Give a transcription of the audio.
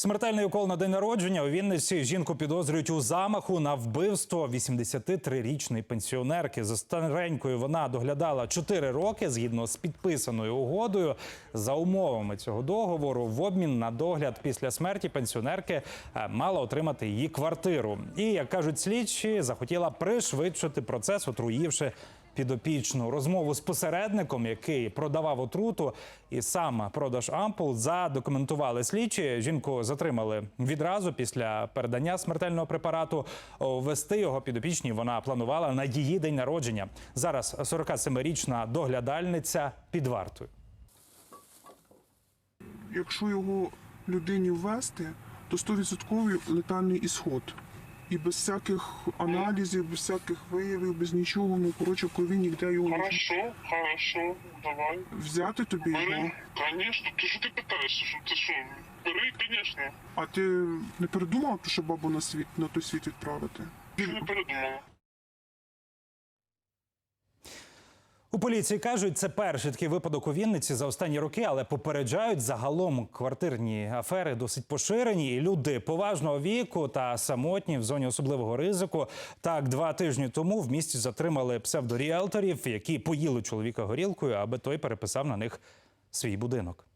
Смертельний укол на день народження у Вінниці жінку підозрюють у замаху на вбивство 83-річної пенсіонерки. За старенькою вона доглядала 4 роки згідно з підписаною угодою. За умовами цього договору, в обмін на догляд після смерті пенсіонерки е, мала отримати її квартиру. І як кажуть слідчі, захотіла пришвидшити процес, отруївши підопічну розмову з посередником, який продавав отруту, і сам продаж ампул задокументували слідчі. Жінку затримали відразу після передання смертельного препарату. Ввести його підопічній вона планувала на її день народження. Зараз 47-річна доглядальниця під вартою. якщо його людині ввести, то 100% летальний ісход. І без всяких аналізів, без всяких виявів, без нічого, ну коротше, коли ніде його Хорошо, хорошо, давай. взяти тобі його. Бери, конечно. Ти що ти питаєшся? Що ти що? Бери, конечно. А ти не передумав, що бабу на світ на той світ відправити? Ти не передумала? У поліції кажуть, це перший такий випадок у Вінниці за останні роки, але попереджають загалом квартирні афери досить поширені. І люди поважного віку та самотні в зоні особливого ризику. Так, два тижні тому в місті затримали псевдоріелторів, які поїли чоловіка горілкою, аби той переписав на них свій будинок.